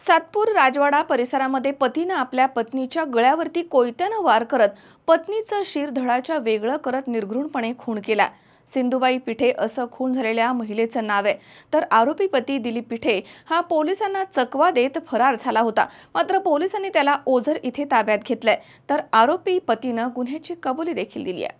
सातपूर राजवाडा परिसरामध्ये पतीनं आपल्या पत्नीच्या गळ्यावरती कोयत्यानं वार करत पत्नीचं शिर धडाच्या वेगळं करत निर्घृणपणे खून केला. सिंधुबाई पिठे असं खून झालेल्या महिलेचं नाव आहे. तर आरोपी पती दिलीप पिठे हा पोलिसांना चकवा देत फरार झाला होता. मात्र पोलिसांनी त्याला ओझर इथे ताब्यात घेतलंय. तर आरोपी पतीनं गुन्ह्याची कबुली देखील दिली आहे.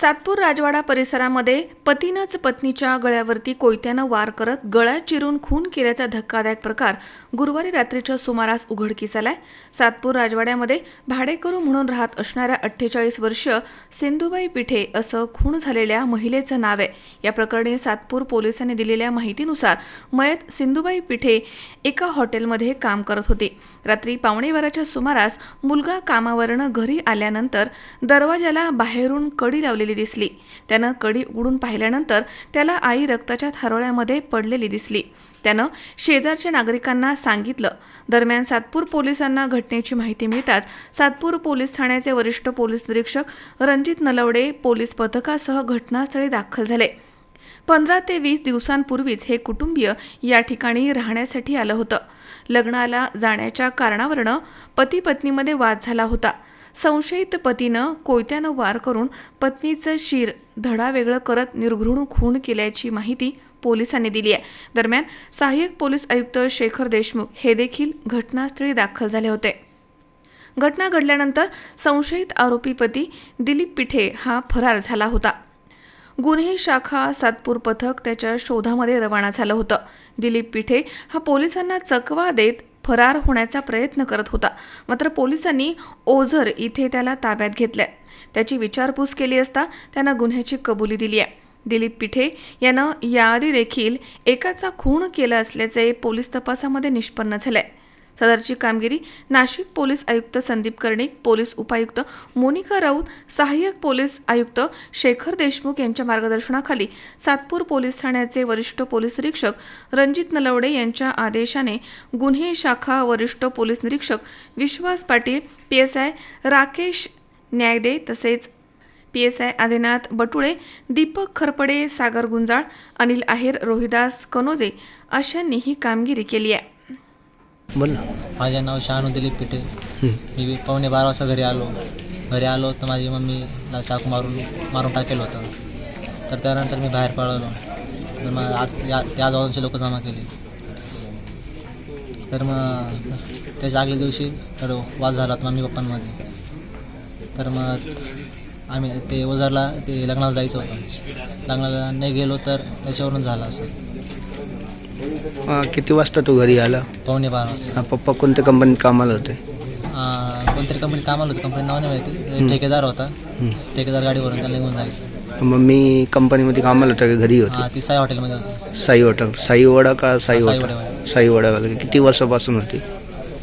सातपूर राजवाडा परिसरामध्ये पतीनंच पत्नीच्या गळ्यावरती कोयत्यानं वार करत गळा चिरून खून केल्याचा धक्कादायक प्रकार गुरुवारी रात्रीच्या सुमारास उघडकीस आलाय. सातपूर राजवाड्यामध्ये भाडेकरू म्हणून राहत असणाऱ्या अठ्ठेचाळीस वर्ष सिंधुबाई पिठे असं खून झालेल्या महिलेचं नाव आहे. या प्रकरणी सातपूर पोलिसांनी दिलेल्या माहितीनुसार मयत सिंधुबाई पिठे एका हॉटेलमध्ये काम करत होती. रात्री पावणेवाराच्या सुमारास मुलगा कामावरनं घरी आल्यानंतर दरवाजाला बाहेरून कडी लावलेली दिसली. त्यानं कडी उघडून पाहिल्यानंतर त्याला आई रक्ताच्या थारोळ्यामध्ये पडलेली दिसली. त्यानं शेजारच्या नागरिकांना सांगितलं दरम्यान सातपूर पोलिसांना घटनेची माहिती मिळताच सातपूर पोलीस ठाण्याचे वरिष्ठ पोलीस निरीक्षक रणजित नलवडे पोलीस पथकासह घटनास्थळी दाखल झाले. पंधरा ते वीस दिवसांपूर्वीच हे कुटुंबीय या ठिकाणी राहण्यासाठी आलं होतं. लग्नाला जाण्याच्या कारणावरनं पती पत्नीमध्ये वाद झाला होता. संशयित पतीनं कोयत्यानं वार करून पत्नीचं शिर धडा वेगळं करत निर्घृण खून केल्याची माहिती पोलिसांनी दिली आहे. दरम्यान सहाय्यक पोलीस आयुक्त शेखर देशमुख हे देखील घटनास्थळी दाखल झाले होते. घटना घडल्यानंतर संशयित आरोपी पती दिलीप पिठे हा फरार झाला होता. गुन्हे शाखा सातपूर पथक त्याच्या शोधामध्ये रवाना झालं होतं. दिलीप पिठे हा पोलिसांना चकवा देत फरार होण्याचा प्रयत्न करत होता. मात्र पोलिसांनी ओझर इथे त्याला ताब्यात घेतलंय. त्याची विचारपूस केली असता त्यानं गुन्ह्याची कबुली दिली आहे. दिलीप पिठे यानं याआधी देखील एकाचा खून केला असल्याचे पोलीस तपासामध्ये निष्पन्न झालंय. सदरची कामगिरी नाशिक पोलीस आयुक्त संदीप कर्णिक पोलीस उपायुक्त मोनिका राऊत सहाय्यक पोलीस आयुक्त शेखर देशमुख यांच्या मार्गदर्शनाखाली सातपूर पोलीस ठाण्याचे वरिष्ठ पोलीस निरीक्षक रणजित नलवडे यांच्या आदेशाने गुन्हे शाखा वरिष्ठ पोलीस निरीक्षक Vishwas Patil P S I Rakesh Nyayde तसेच P S I Adinath Batule Deepak Kharpade Sagar Gunjal Anil Aher Rohidas Kanoje अशांनी ही कामगिरी केली आहे. बोल ना. माझे नाव शहानू दिलीप पिठे. मी पावणे बारा वाजता घरी आलो. घरी आलो तर माझी मम्मीला चाकू मारून मारून टाकेलं होतं. तर त्यानंतर मी बाहेर पळालो. तर मग आत या या जवळचे लोक जमा केले. तर मग त्याच्या आगल्या दिवशी तर वाद झाला होता मम्मी पप्पांमध्ये. तर मग आम्ही ते ओझरला ते लग्नाला जायचं होतं. लग्नाला नाही गेलो तर त्याच्यावरून झालं असं. हा, किती वाजता तू घरी आला? पावणे बारा वाजता. हा, पप्पा कोणत्या कंपनीत कामाला होते? अं, कोणतरी कंपनी कामाला होती कंपनी नाव नाही माहिती. ठेकेदार होता. हं. ठेकेदार गाडीवरून त्याला घेऊन जायचं. मम्मी कंपनीमध्ये कामाला होता का? घरी हा होती ती साई हॉटेलमध्ये होती. साई हॉटेल साई वडा का साई साई हॉटेल वडावाले. साई वडावाला किती वर्षापासून होती?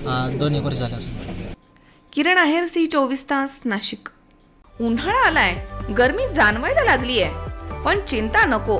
हा, दोन एक वर्ष झाले किरण आहेर सी चोवीस तास नाशिक. उन्हाळा आलाय. गरमी जाणवायला लागलीय. पण चिंता नको.